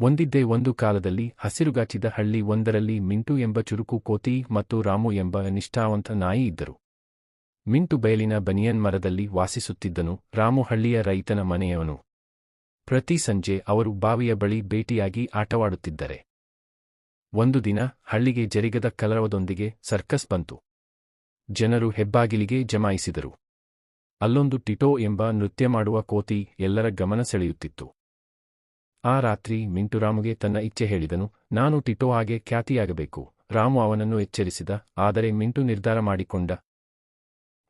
ಒಂದಿದ್ದೇ ಒಂದು ಕಾಲದಲ್ಲಿ ಹಸಿರುಗಾಚಿದ ಹಳ್ಳಿ ಒಂದರಲ್ಲಿ ಮಿಂಟು ಎಂಬ ಚುರುಕು ಕೋತಿ ಮತ್ತು ರಾಮು ಎಂಬ ನಿಷ್ಠಾವಂತ ನಾಯಿ ಇದ್ದರು. ಮಿಂಟು ಬಯಲಿನ ಬನಿಯನ್ ಮರದಲ್ಲಿ ವಾಸಿಸುತ್ತಿದ್ದನು, ರಾಮು ಹಳ್ಳಿಯ ರೈತನ ಮನೆಯವನು. ಪ್ರತಿ ಸಂಜೆ ಅವರು ಬಾವಿಯ ಬಳಿ ಭೇಟಿಯಾಗಿ ಆಟವಾಡುತ್ತಿದ್ದರೆ. ಒಂದು ದಿನ ಹಳ್ಳಿಗೆ ಜರಿಗದ ಕಲರವದೊಂದಿಗೆ ಸರ್ಕಸ್ ಬಂತು. ಜನರು ಹೆಬ್ಬಾಗಿಲಿಗೆ ಜಮಾಯಿಸಿದರು. ಅಲ್ಲೊಂದು ಟಿಟೋ ಎಂಬ ನೃತ್ಯ ಮಾಡುವ ಕೋತಿ ಎಲ್ಲರ ಗಮನ ಸೆಳೆಯುತ್ತಿತ್ತು. ಆ ರಾತ್ರಿ ಮಿಂಟು ರಾಮುಗೆ ತನ್ನ ಇಚ್ಛೆ ಹೇಳಿದನು. ನಾನು ಟಿಟೋ ಹಾಗೆ ಖ್ಯಾತಿಯಾಗಬೇಕು. ರಾಮು ಅವನನ್ನು ಎಚ್ಚರಿಸಿದ, ಆದರೆ ಮಿಂಟು ನಿರ್ಧಾರ ಮಾಡಿಕೊಂಡ.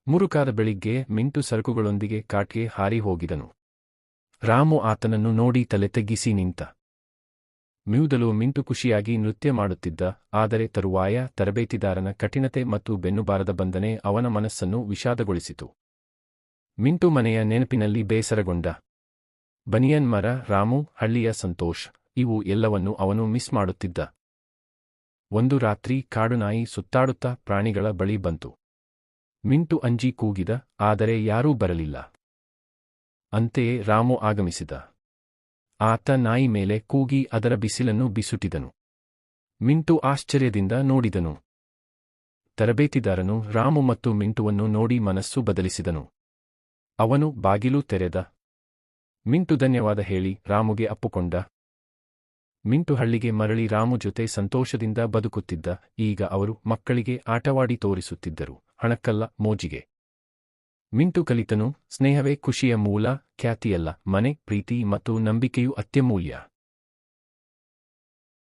ಮುರುಕಾದ ಬೆಳಿಗ್ಗೆ ಮಿಂಟು ಸರಕುಗಳೊಂದಿಗೆ ಕಾಟ್ಗೆ ಹಾರಿ ಹೋಗಿದನು. ರಾಮು ಆತನನ್ನು ನೋಡಿ ತಲೆ ತಗ್ಗಿಸಿ ನಿಂತ. ಮ್ಯೂದಲು ಮಿಂಟು ಖುಷಿಯಾಗಿ ನೃತ್ಯ ಮಾಡುತ್ತಿದ್ದ, ಆದರೆ ತರುವಾಯ ತರಬೇತಿದಾರನ ಕಠಿಣತೆ ಮತ್ತು ಬೆನ್ನುಬಾರದ ಬಂಧನೆ ಅವನ ಮನಸ್ಸನ್ನು ವಿಷಾದಗೊಳಿಸಿತು. ಮಿಂಟು ಮನೆಯ ನೆನಪಿನಲ್ಲಿ ಬೇಸರಗೊಂಡ. ಬನಿಯನ್ ಮರ ರಾಮು, ಹಳ್ಳಿಯ ಸಂತೋಷ್, ಇವು ಎಲ್ಲವನ್ನೂ ಅವನು ಮಿಸ್ ಮಾಡುತ್ತಿದ್ದ. ಒಂದು ರಾತ್ರಿ ಕಾಡುನಾಯಿ ಸುತ್ತಾಡುತ್ತಾ ಪ್ರಾಣಿಗಳ ಬಳಿ ಬಂತು. ಮಿಂಟು ಅಂಜಿ ಕೂಗಿದ, ಆದರೆ ಯಾರೂ ಬರಲಿಲ್ಲ. ಅಂತೆಯೇ ರಾಮು ಆಗಮಿಸಿದ. ಆತ ನಾಯಿ ಮೇಲೆ ಕೂಗಿ ಅದರ ಬಿಸಿಲನ್ನು ಬಿಸುಟಿದನು. ಮಿಂಟು ಆಶ್ಚರ್ಯದಿಂದ ನೋಡಿದನು. ತರಬೇತಿದಾರನು ರಾಮು ಮತ್ತು ಮಿಂಟುವನ್ನು ನೋಡಿ ಮನಸ್ಸು ಬದಲಿಸಿದನು. ಅವನು ಬಾಗಿಲು ತೆರೆದ ಮಿಂಟು ಧನ್ಯವಾದ ಹೇಳಿ ರಾಮುಗೆ ಅಪ್ಪುಕೊಂಡ. ಮಿಂಟು ಹಳ್ಳಿಗೆ ಮರಳಿ ರಾಮು ಜೊತೆ ಸಂತೋಷದಿಂದ ಬದುಕುತ್ತಿದ್ದ. ಈಗ ಅವರು ಮಕ್ಕಳಿಗೆ ಆಟವಾಡಿ ತೋರಿಸುತ್ತಿದ್ದರು. ಹಣಕ್ಕಲ್ಲ ಮೋಜಿಗೆ. ಮಿಂಟು ಕಲಿತನು, ಸ್ನೇಹವೇ ಖುಷಿಯ ಮೂಲ, ಖ್ಯಾತಿಯಲ್ಲ, ಮನೆ, ಪ್ರೀತಿ ಮತ್ತು ನಂಬಿಕೆಯು ಅತ್ಯಮೂಲ್ಯ.